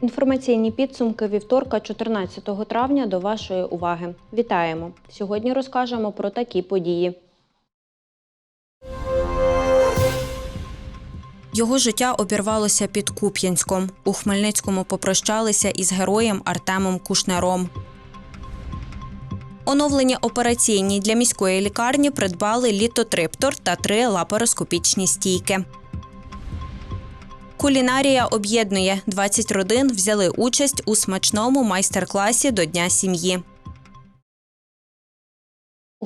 Інформаційні підсумки вівторка, 14 травня до вашої уваги. Вітаємо! Сьогодні розкажемо про такі події. Його життя обірвалося під Куп'янськом. У Хмельницькому попрощалися із героєм Артемом Кушнером. Оновлені операційні для міської лікарні придбали літотриптор та три лапароскопічні стійки. Кулінарія об'єднує 20 родин взяли участь у смачному майстер-класі до Дня сім'ї.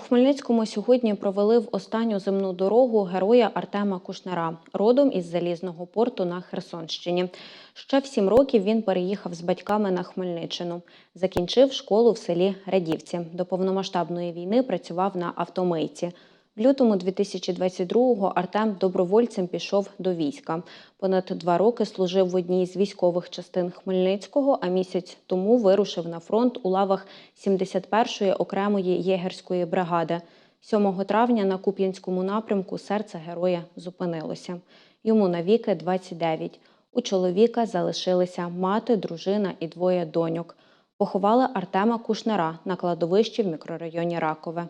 Хмельницькому сьогодні провели в останню земну дорогу героя Артема Кушнера, родом із залізного порту на Херсонщині. Ще в сім років він переїхав з батьками на Хмельниччину. Закінчив школу в селі Радівці. До повномасштабної війни працював на автомийці. В лютому 2022-го Артем добровольцем пішов до війська. Понад два роки служив в одній з військових частин Хмельницького, а місяць тому вирушив на фронт у лавах 71-ї окремої єгерської бригади. 7 травня на Куп'янському напрямку серце героя зупинилося. Йому навіки 29. У чоловіка залишилися мати, дружина і двоє доньок. Поховали Артема Кушнера на кладовищі в мікрорайоні Ракове.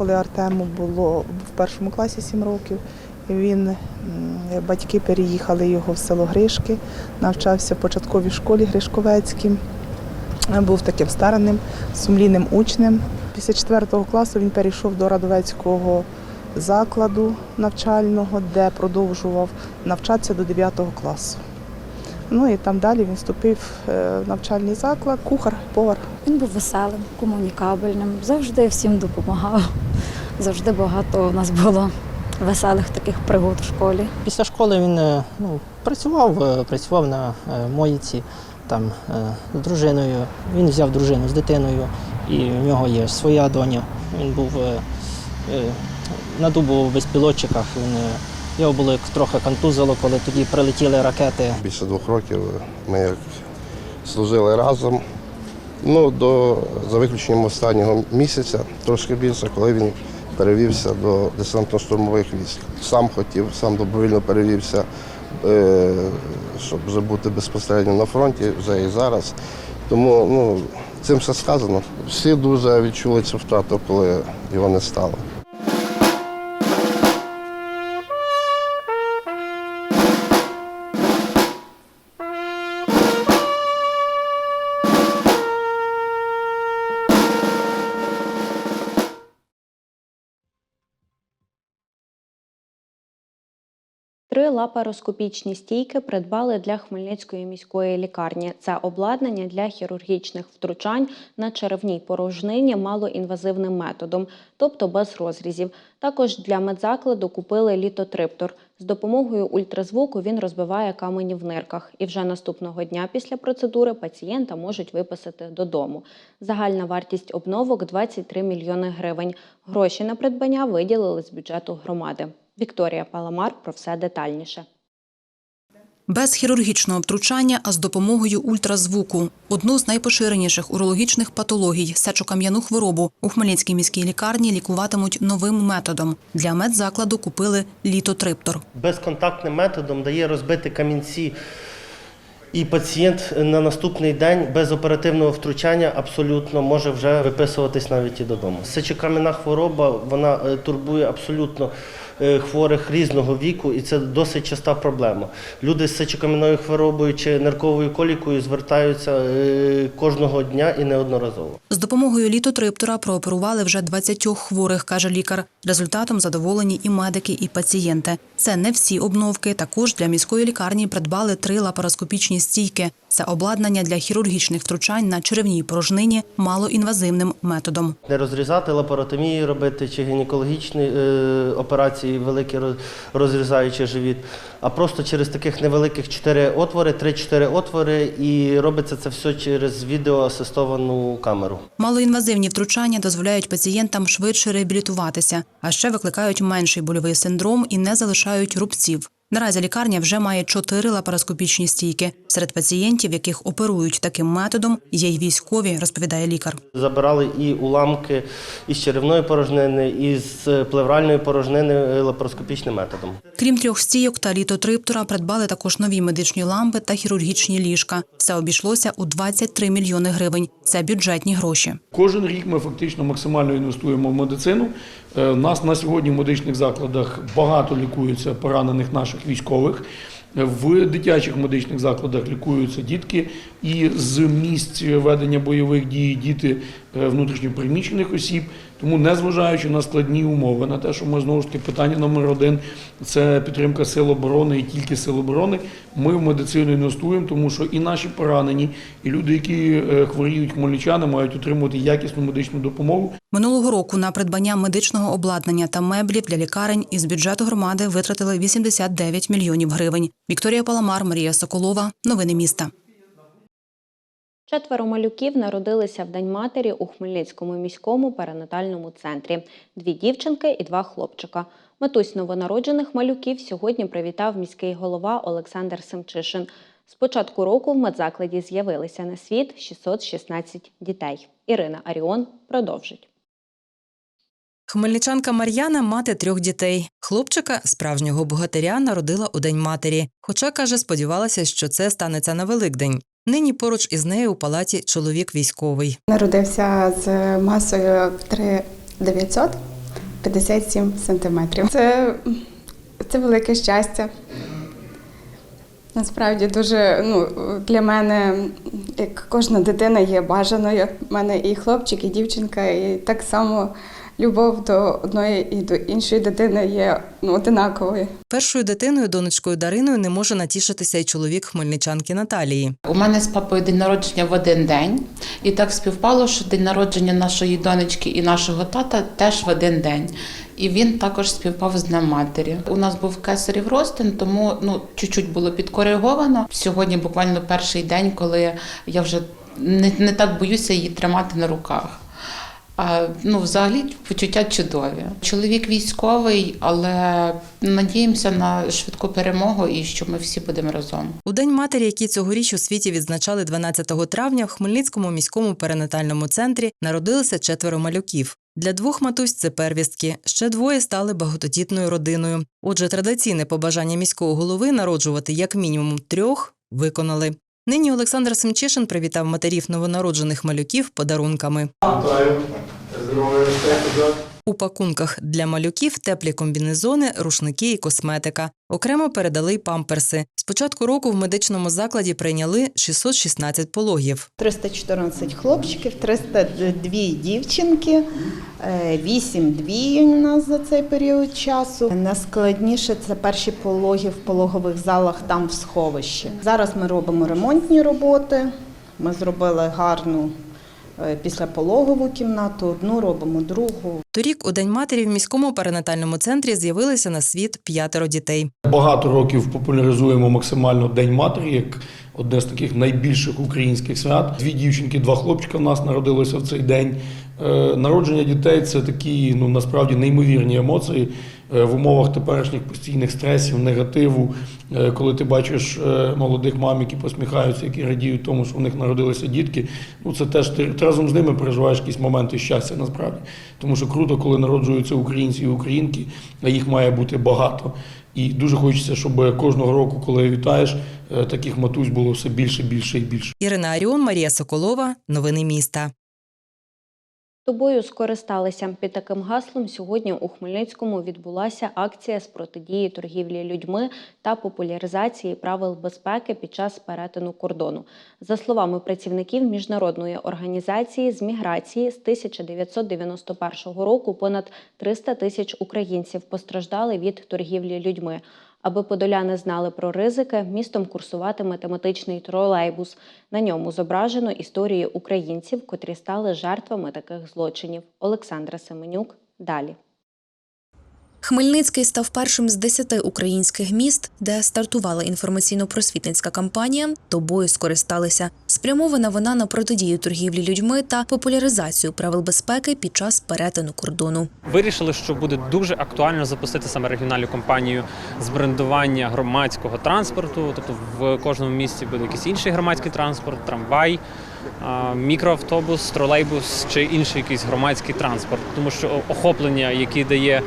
Коли Артему було в першому класі 7 років, він батьки переїхали його в село Гришки, навчався в початковій школі Гришковецькій. Був таким старанним, сумлінним учнем. Після 4 класу він перейшов до Радовецького закладу навчального, де продовжував навчатися до 9 класу. Ну і там далі він вступив е, в навчальний заклад, кухар, повар. Він був веселим, комунікабельним, завжди всім допомагав. Завжди багато у нас було веселих таких пригод в школі. Після школи він е, ну, працював, е, працював на мойці там, з дружиною. Він взяв дружину з дитиною, і в нього є своя доня. Він був на дубу в безпілотчиках. Він, його було як трохи контузило, коли тоді прилетіли ракети. Більше двох років ми як служили разом. Ну, до, за виключенням останнього місяця, трошки більше, коли він перевівся до десантно-штурмових військ. Сам хотів, сам добровільно перевівся, е, щоб вже бути безпосередньо на фронті, вже і зараз. Тому ну, цим все сказано. Всі дуже відчули цю втрату, коли його не стало. Лапароскопічні стійки придбали для Хмельницької міської лікарні. Це обладнання для хірургічних втручань на черевній порожнині малоінвазивним методом, тобто без розрізів. Також для медзакладу купили літотриптор. З допомогою ультразвуку він розбиває камені в нирках. І вже наступного дня після процедури пацієнта можуть виписати додому. Загальна вартість обновок 23 мільйони гривень. Гроші на придбання виділили з бюджету громади. Вікторія Паламар про все детальніше. Без хірургічного втручання, а з допомогою ультразвуку. Одну з найпоширеніших урологічних патологій сечокам'яну хворобу у Хмельницькій міській лікарні лікуватимуть новим методом. Для медзакладу купили літотриптор. безконтактним методом дає розбити камінці. І пацієнт на наступний день без оперативного втручання абсолютно може вже виписуватись навіть і додому. Сечокам'яна хвороба вона е, турбує абсолютно хворих різного віку, і це досить часта проблема. Люди з сечокам'яною хворобою чи нирковою колікою звертаються е, кожного дня і неодноразово. З допомогою літотриптора прооперували вже 20 хворих, каже лікар. Результатом задоволені і медики, і пацієнти. Це не всі обновки. Також для міської лікарні придбали три лапароскопічні стійки. Це обладнання для хірургічних втручань на черевній порожнині малоінвазивним методом. Не розрізати лапаротомії робити чи гінекологічні е, операції, великі роз- розрізаючи живіт, а просто через таких невеликих 4 отвори, 3-4 отвори, і робиться це все через відеоасистовану камеру. Малоінвазивні втручання дозволяють пацієнтам швидше реабілітуватися, а ще викликають менший больовий синдром і не залишають рубців. Наразі лікарня вже має чотири лапароскопічні стійки. Серед пацієнтів, яких оперують таким методом, є й військові, розповідає лікар. Забирали і уламки із черевної порожнини, із плевральної порожнини е, лапароскопічним методом. Крім трьох стійок та літотриптора, придбали також нові медичні лампи та хірургічні ліжка. Все обійшлося у 23 мільйони гривень. Це бюджетні гроші. Кожен рік ми фактично максимально інвестуємо в медицину. Е, У нас на сьогодні в медичних закладах багато лікуються поранених наших військових. Е, В дитячих медичних закладах лікуються дітки, і з місць ведення бойових дій діти е, внутрішньопереміщених осіб. Тому, незважаючи на складні умови, на те, що ми знову ж таки питання номер один це підтримка сил оборони і тільки сил оборони. Ми в медицину інвестуємо, тому що і наші поранені, і люди, які е, хворіють хмельничани, мають отримувати якісну медичну допомогу. Минулого року на придбання медичного обладнання та меблів для лікарень із бюджету громади витратили 89 мільйонів гривень. Вікторія Паламар, Марія Соколова. Новини міста. Четверо малюків народилися в День матері у Хмельницькому міському перинатальному центрі. Дві дівчинки і два хлопчика. Матусь новонароджених малюків сьогодні привітав міський голова Олександр Семчишин. З початку року в медзакладі з'явилися на світ 616 дітей. Ірина Аріон продовжить. Хмельничанка Мар'яна мати трьох дітей. Хлопчика, справжнього богатиря, народила у День матері. Хоча, каже, сподівалася, що це станеться на Великдень. Нині поруч із нею у палаті чоловік військовий. Народився з масою 3900 57 сантиметрів. Це, це велике щастя. Насправді дуже ну, для мене, як кожна дитина є бажаною. У мене і хлопчик, і дівчинка, і так само любов до одної і до іншої дитини є ну, одинаковою. Першою дитиною, донечкою Дариною, не може натішитися й чоловік хмельничанки Наталії. У мене з папою день народження в один день, і так співпало, що день народження нашої донечки і нашого тата теж в один день. І він також співпав з Днем матері. У нас був кесарів ростин, тому ну чуть-чуть було підкориговано. Сьогодні буквально перший день, коли я вже не, не так боюся її тримати на руках. А, ну, взагалі почуття чудові. Чоловік військовий, але надіємося на швидку перемогу і що ми всі будемо разом. У День матері, який цьогоріч у світі відзначали 12 травня, в Хмельницькому міському перинатальному центрі народилося четверо малюків. Для двох матусь це первістки. Ще двоє стали багатодітною родиною. Отже, традиційне побажання міського голови народжувати як мінімум трьох виконали. Нині Олександр Семчишин привітав матерів новонароджених малюків подарунками. У пакунках для малюків теплі комбінезони, рушники і косметика. Окремо передали й памперси. З початку року в медичному закладі прийняли 616 пологів. 314 хлопчиків, 302 дівчинки, 8 двій у нас за цей період часу. Найскладніше це перші пологи в пологових залах там в сховищі. Зараз ми робимо ремонтні роботи. Ми зробили гарну е, післяпологову кімнату, одну робимо другу. Торік у День матері в міському перинатальному центрі з'явилися на світ п'ятеро дітей. Багато років популяризуємо максимально День матері як одне з таких найбільших українських свят. Дві дівчинки, два хлопчика в нас народилися в цей день. Е, Народження дітей це такі ну насправді неймовірні емоції е, в умовах теперішніх постійних стресів, негативу. Е, Коли ти бачиш молодих мам, які посміхаються, які радіють тому, що в них народилися дітки. Ну це теж ти, разом з ними переживаєш якісь моменти щастя насправді. Тому що круто, коли народжуються українці і українки, а їх має бути багато. І дуже хочеться, щоб кожного року, коли вітаєш, таких матусь було все більше, більше і більше. Ірина Аріон, Марія Соколова. Новини міста. Тобою скористалися під таким гаслом. Сьогодні у Хмельницькому відбулася акція з протидії торгівлі людьми та популяризації правил безпеки під час перетину кордону. За словами працівників міжнародної організації з міграції з 1991 року понад 300 тисяч українців постраждали від торгівлі людьми. Аби подоляни знали про ризики, містом курсуватиме тематичний тролейбус. На ньому зображено історії українців, котрі стали жертвами таких злочинів. Олександра Семенюк далі. Хмельницький став першим з десяти українських міст, де стартувала інформаційно-просвітницька кампанія Тобою скористалися. Спрямована вона на протидію торгівлі людьми та популяризацію правил безпеки під час перетину кордону. Вирішили, що буде дуже актуально запустити саме регіональну кампанію з брендування громадського транспорту. Тобто в кожному місті буде якийсь інший громадський транспорт, трамвай, мікроавтобус, тролейбус чи інший якийсь громадський транспорт. Тому що охоплення, яке дає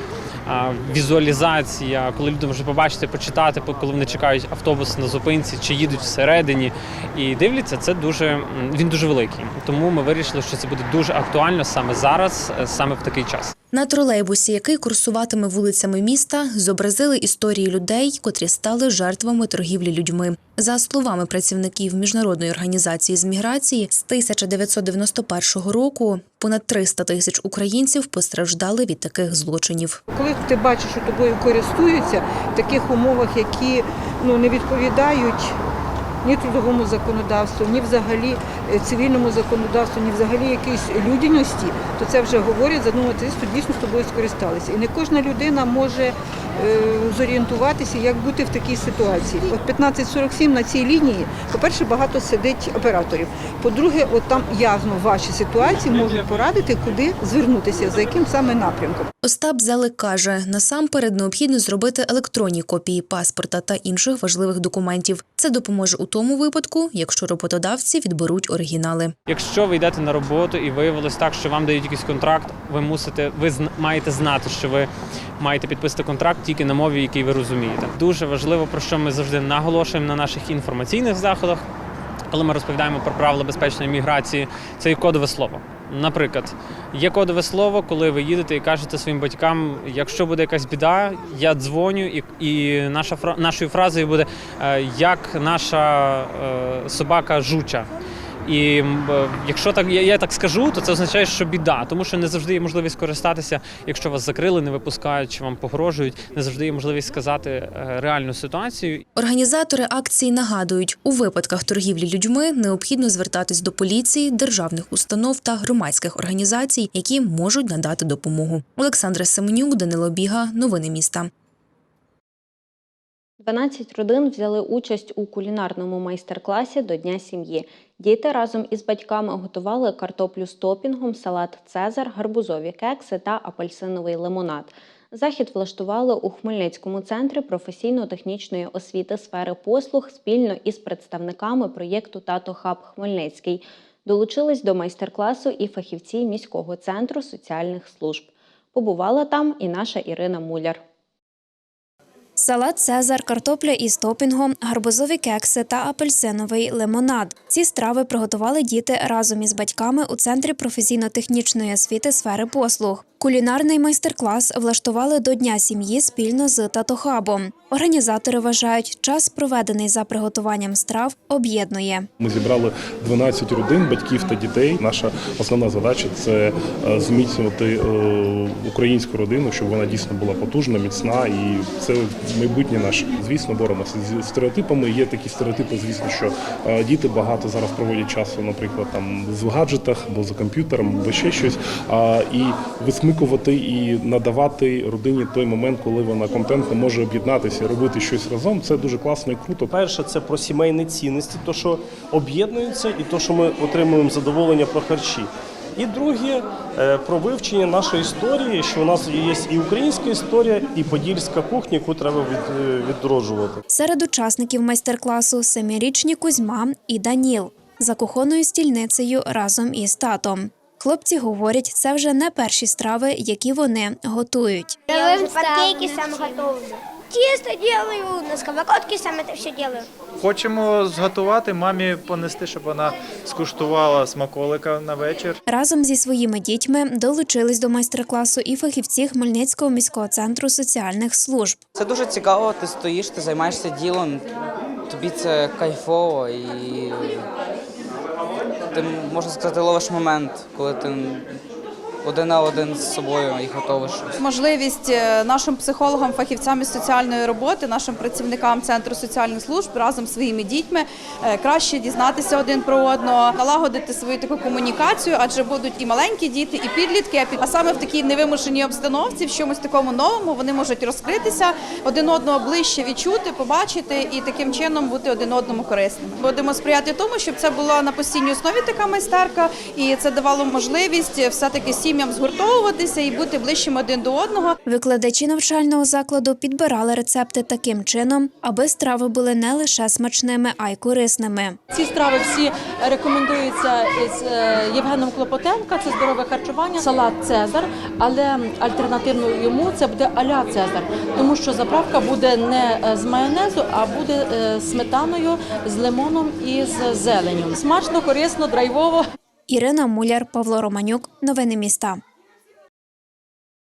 візуалізація, коли люди можуть побачити, почитати, коли вони чекають автобус на зупинці чи їдуть всередині і дивляться, це дуже він дуже великий. Тому ми вирішили, що це буде дуже актуально саме зараз, е, саме в такий час. На тролейбусі, який курсуватиме вулицями міста, зобразили історії людей, котрі стали жертвами торгівлі людьми. За словами працівників міжнародної організації з міграції, з 1991 року понад 300 тисяч українців постраждали від таких злочинів. Коли ти бачиш, що тобою користуються в таких умовах, які ну не відповідають ні трудовому законодавству, ні взагалі е, цивільному законодавству, ні взагалі якійсь людяності, то це вже говорить задуматися, що дійсно з тобою скористалися. І не кожна людина може зорієнтуватися, як бути в такій ситуації. От 1547 на цій лінії, по-перше, багато сидить операторів. По-друге, от там явно в вашій ситуації можуть порадити, куди звернутися, за яким саме напрямком. Остап Зелик каже, насамперед необхідно зробити електронні копії паспорта та інших важливих документів. Це допоможе у тому випадку, якщо роботодавці відберуть оригінали. Якщо ви йдете на роботу і виявилось так, що вам дають якийсь контракт, ви мусите, ви маєте знати, що ви маєте підписати контракт тільки на мові, який ви розумієте. Дуже важливо, про що ми завжди наголошуємо на наших інформаційних заходах, коли ми розповідаємо про правила безпечної міграції, це є кодове слово. Наприклад, є кодове слово, коли ви їдете і кажете своїм батькам, якщо буде якась біда, я дзвоню, і, і наша нашою фразою буде е, як наша е, собака жуча. І якщо так я, я так скажу, то це означає, що біда, тому що не завжди є можливість користатися, якщо вас закрили, не випускають чи вам погрожують, не завжди є можливість сказати е, реальну ситуацію. Організатори акції нагадують, у випадках торгівлі людьми необхідно звертатись до поліції, державних установ та громадських організацій, які можуть надати допомогу. Олександра Семенюк, Данило Біга, новини міста. 12 родин взяли участь у кулінарному майстер-класі до Дня сім'ї. Діти разом із батьками готували картоплю з топінгом, салат Цезар, гарбузові кекси та апельсиновий лимонад. Захід влаштували у Хмельницькому центрі професійно-технічної освіти сфери послуг спільно із представниками проєкту Тато Хаб Хмельницький. Долучились до майстер-класу і фахівці міського центру соціальних служб. Побувала там і наша Ірина Муляр. Салат Цезар, картопля із топінгом, гарбузові кекси та апельсиновий лимонад. Ці страви приготували діти разом із батьками у центрі професійно-технічної освіти сфери послуг. Кулінарний майстер-клас влаштували до Дня сім'ї спільно з Татохабом. Організатори вважають, час, проведений за приготуванням страв, об'єднує. Ми зібрали 12 родин, батьків та дітей. Наша основна задача це е, зміцнювати е, українську родину, щоб вона дійсно була потужна, міцна, і це майбутнє наше. Звісно, боремося зі стереотипами. Є такі стереотипи, звісно, що е, діти багато зараз проводять часу, наприклад, там в гаджетах або за комп'ютером, або ще щось. І висмикувати і надавати родині той момент, коли вона компетентно може об'єднатися, і робити щось разом. Це дуже класно і круто. Перше, це про сімейні цінності, то що об'єднується, і то, що ми отримуємо задоволення про харчі. І друге е, про вивчення нашої історії, що у нас є і українська історія, і подільська кухня, яку треба е, відроджувати. Серед учасників майстер-класу семирічні Кузьма і Даніл за кухонною стільницею разом із татом. Хлопці говорять, це вже не перші страви, які вони готують. Я уже панкейки сам готовлю. Тесто делаю, на сковородке сам это все делаю. Хочемо зготувати мамі понести, щоб вона скуштувала смаколика на вечір. Разом зі своїми дітьми долучились до майстер-класу і фахівці Хмельницького міського центру соціальних служб. Це дуже цікаво, ти стоїш, ти займаєшся ділом, тобі це кайфово і ти, можна сказати, ловиш момент, коли ти один на один з собою і готовий щось. можливість е, нашим психологам, фахівцям із соціальної роботи, нашим працівникам центру соціальних служб разом з своїми дітьми е, краще дізнатися один про одного, налагодити свою таку комунікацію, адже будуть і маленькі діти, і підлітки. а саме в такій невимушеній обстановці, в чомусь такому новому, вони можуть розкритися, один одного ближче відчути, побачити і таким чином бути один одному корисними. Будемо сприяти тому, щоб це була на постійній основі така майстерка, і це давало можливість все таки сім'ям згуртовуватися і бути ближчим один до одного. Викладачі навчального закладу підбирали рецепти таким чином, аби страви були не лише смачними, а й корисними. Ці страви всі рекомендуються з е, Євгеном Клопотенка. Це здорове харчування, салат Цезар, але альтернативно йому це буде аля Цезар, тому що заправка буде не е, з майонезу, а буде е, з сметаною, з лимоном і з зеленню. Смачно, корисно, драйвово. Ірина Муляр, Павло Романюк. Новини міста.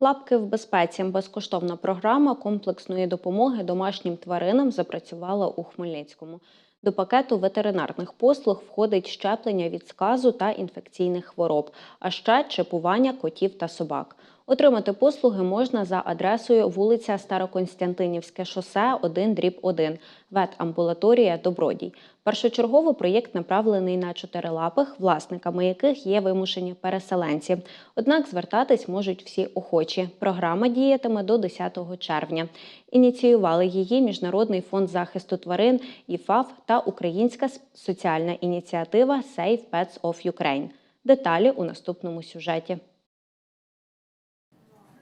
Лапки в безпеці. Безкоштовна програма комплексної допомоги домашнім тваринам запрацювала у Хмельницькому. До пакету ветеринарних послуг входить щеплення від сказу та інфекційних хвороб, а ще чипування котів та собак. Отримати послуги можна за адресою вулиця Староконстантинівське шосе 1 дріб 1, ветамбулаторія Добродій. Першочергово проєкт направлений на чотирилапих, власниками яких є вимушені переселенці. Однак звертатись можуть всі охочі. Програма діятиме до 10 червня. Ініціювали її Міжнародний фонд захисту тварин ІФАФ та Українська соціальна ініціатива Save Pets of Ukraine. Деталі у наступному сюжеті.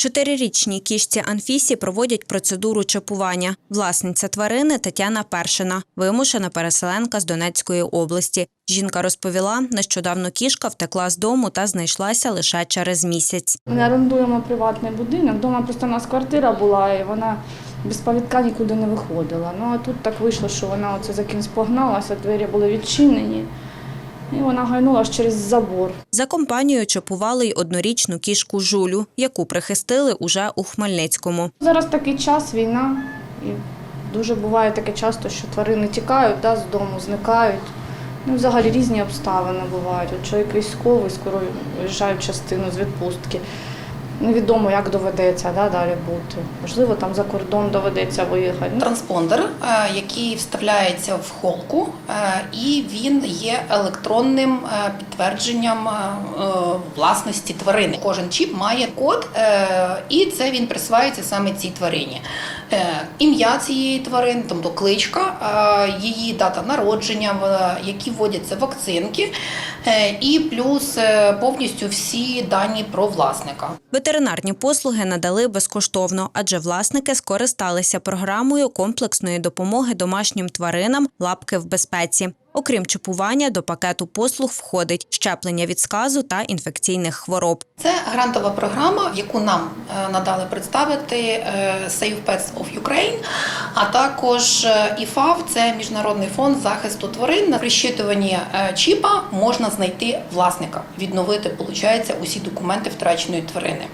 Чотирирічній кішці Анфісі проводять процедуру чипування. Власниця тварини Тетяна Першина, вимушена переселенка з Донецької області. Жінка розповіла, нещодавно кішка втекла з дому та знайшлася лише через місяць. Ми орендуємо приватний будинок. Вдома просто у нас квартира була, і вона без повідка нікуди не виходила. Ну а тут так вийшло, що вона оце за кимсь погналася, двері були відчинені, і вона гайнула аж через забор. За компанією чапували й однорічну кішку Жулю, яку прихистили уже у Хмельницькому. Зараз такий час, війна, і дуже буває таке часто, що тварини тікають да, з дому, зникають. Ну, взагалі різні обставини бувають. От чоловік військовий, скоро виїжджає в частину з відпустки. Невідомо, як доведеться да, далі бути. Можливо, там за кордон доведеться виїхати. Ну, Транспондер, е, який вставляється в холку, е, і він є електронним е, підтвердженням власності тварини. Кожен чіп має код, і це він присвається саме цій тварині. Ім'я цієї тварини, тобто кличка, її дата народження, в- які вводяться вакцинки, і плюс повністю всі дані про власника. Ветеринарні послуги надали безкоштовно, адже власники скористалися програмою комплексної допомоги домашнім тваринам лапки в безпеці. Окрім чіпування, до пакету послуг входить щеплення від сказу та інфекційних хвороб. Це грантова програма, яку нам е, надали представити е, Save Pets of Ukraine, а також е, ІФАВ це міжнародний фонд захисту тварин. На прищитуванні чіпа можна знайти власника, відновити, виходить, усі документи втраченої тварини.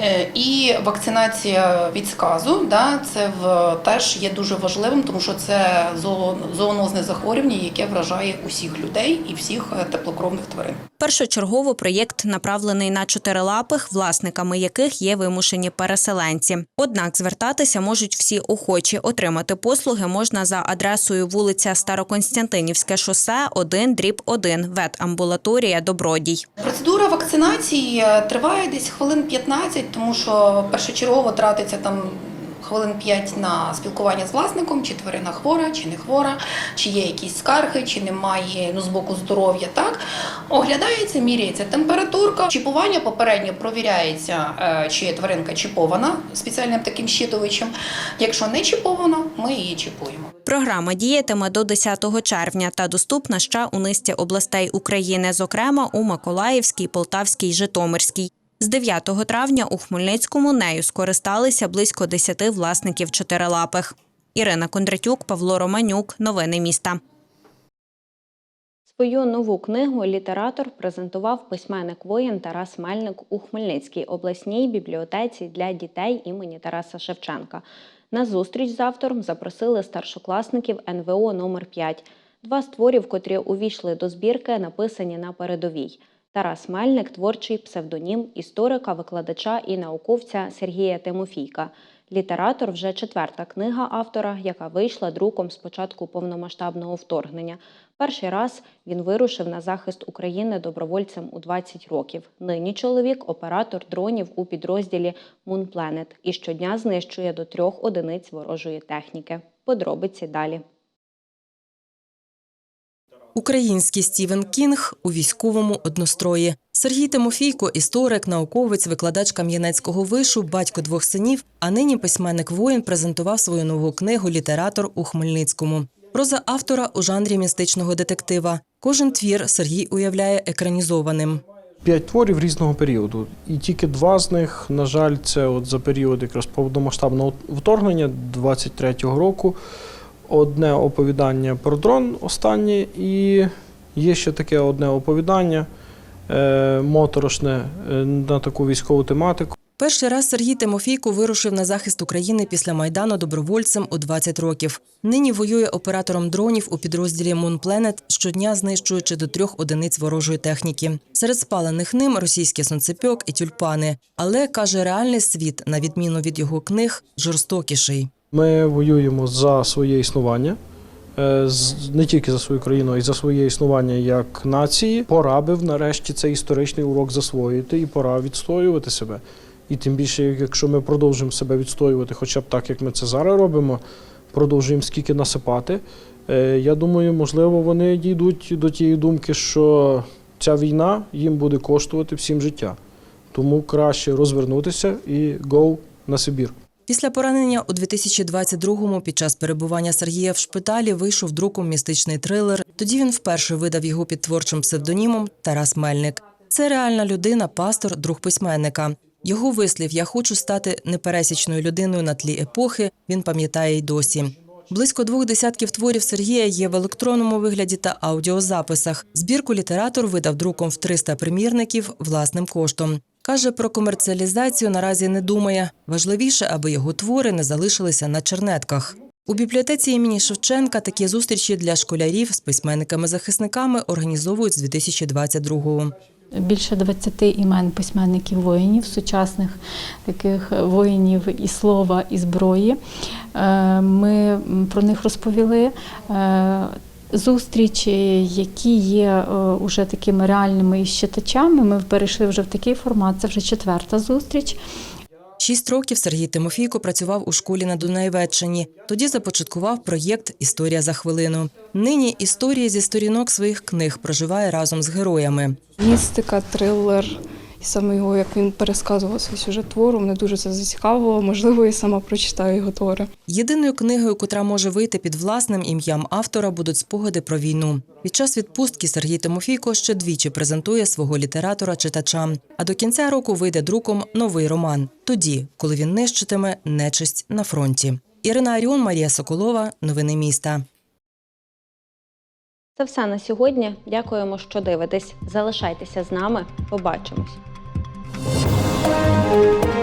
Е, І вакцинація від сказу, да, це в, теж є дуже важливим, тому що це зоо- зоонозне захворювання, яке вражає усіх людей і всіх е, теплокровних тварин. Першочергово проєкт направлений на чотирилапих, власниками яких є вимушені переселенці. Однак звертатися можуть всі охочі. Отримати послуги можна за адресою вулиця Староконстантинівське шосе 1 дріб 1, ветамбулаторія Добродій. Процедура вакцинації е, триває десь хвилин 15, тому що першочергово тратиться там хвилин 5 на спілкування з власником, чи тварина хвора, чи не хвора, чи є якісь скарги, чи немає ну, з боку здоров'я. Так оглядається, міряється температурка. Чіпування попередньо провіряється, е, чи тваринка чіпована спеціальним таким щитовичем. Якщо не чіпована, ми її чіпуємо. Програма діятиме до 10 червня та доступна ще у низці областей України, зокрема у Миколаївській, Полтавській, Житомирській. З 9 травня у Хмельницькому нею скористалися близько 10 власників чотирилапих. Ірина Кондратюк, Павло Романюк. Новини міста. Свою нову книгу літератор презентував письменник воїн Тарас Мельник у Хмельницькій обласній бібліотеці для дітей імені Тараса Шевченка. На зустріч з автором запросили старшокласників НВО номер 5 Два з творів, котрі увійшли до збірки, написані на передовій. Тарас Мельник творчий псевдонім історика, викладача і науковця Сергія Тимофійка. Літератор вже четверта книга автора, яка вийшла друком з початку повномасштабного вторгнення. Перший раз він вирушив на захист України добровольцем у 20 років. Нині чоловік оператор дронів у підрозділі Planet і щодня знищує до трьох одиниць ворожої техніки. Подробиці далі. Український Стівен Кінг у військовому однострої. Сергій Тимофійко – історик, науковець, викладач Кам'янецького вишу, батько двох синів, а нині письменник воїн презентував свою нову книгу Літератор у Хмельницькому. Проза автора у жанрі містичного детектива. Кожен твір Сергій уявляє екранізованим. П'ять творів різного періоду, і тільки два з них, на жаль, це от за період якраз повномасштабного вторгнення 23-го року. Одне оповідання про дрон останнє, і є ще таке одне оповідання е, моторошне е, на таку військову тематику. Перший раз Сергій Тимофійко вирушив на захист України після Майдану добровольцем у 20 років. Нині воює оператором дронів у підрозділі Planet, щодня знищуючи до трьох одиниць ворожої техніки. Серед спалених ним російський сонцепьок і тюльпани. Але, каже, реальний світ, на відміну від його книг, жорстокіший. Ми воюємо за своє існування, е, не тільки за свою країну, а й за своє існування як нації. Пора би нарешті цей історичний урок засвоїти і пора відстоювати себе. І тим більше, якщо ми продовжуємо себе відстоювати, хоча б так, як ми це зараз робимо, продовжуємо скільки насипати. е, Я думаю, можливо, вони дійдуть до тієї думки, що ця війна їм буде коштувати всім життя. Тому краще розвернутися і go на Сибір. Після поранення у 2022-му під час перебування Сергія в шпиталі вийшов друком містичний трилер. Тоді він вперше видав його під творчим псевдонімом Тарас Мельник. Це реальна людина, пастор, друг письменника. Його вислів Я хочу стати непересічною людиною на тлі епохи. Він пам'ятає й досі. Близько двох десятків творів Сергія є в електронному вигляді та аудіозаписах. Збірку літератор видав друком в 300 примірників власним коштом. Каже, про комерціалізацію наразі не думає. Важливіше, аби його твори не залишилися на чернетках. У бібліотеці імені Шевченка такі зустрічі для школярів з письменниками-захисниками організовують з 2022-го. Більше 20 імен письменників воїнів, сучасних таких воїнів і слова, і зброї. Е, Ми про них розповіли. Зустрічі, які є е, уже такими реальними із читачами, ми перейшли вже в такий формат. Це вже четверта зустріч. Шість років Сергій Тимофійко працював у школі на Дунаєвеччині. Тоді започаткував проєкт Історія за хвилину. Нині історії зі сторінок своїх книг проживає разом з героями. Містика, трилер, і саме його, як він пересказував свій сюжет твору, мене дуже це зацікавило. Можливо, я сама прочитаю його твори. Єдиною книгою, котра може вийти під власним ім'ям автора, будуть спогади про війну. Під час відпустки Сергій Тимофійко ще двічі презентує свого літератора читачам. А до кінця року вийде друком новий роман. Тоді, коли він нищитиме нечисть на фронті. Ірина Аріон, Марія Соколова. Новини міста. Це все на сьогодні. Дякуємо, що дивитесь. Залишайтеся з нами. Побачимось. Thank you.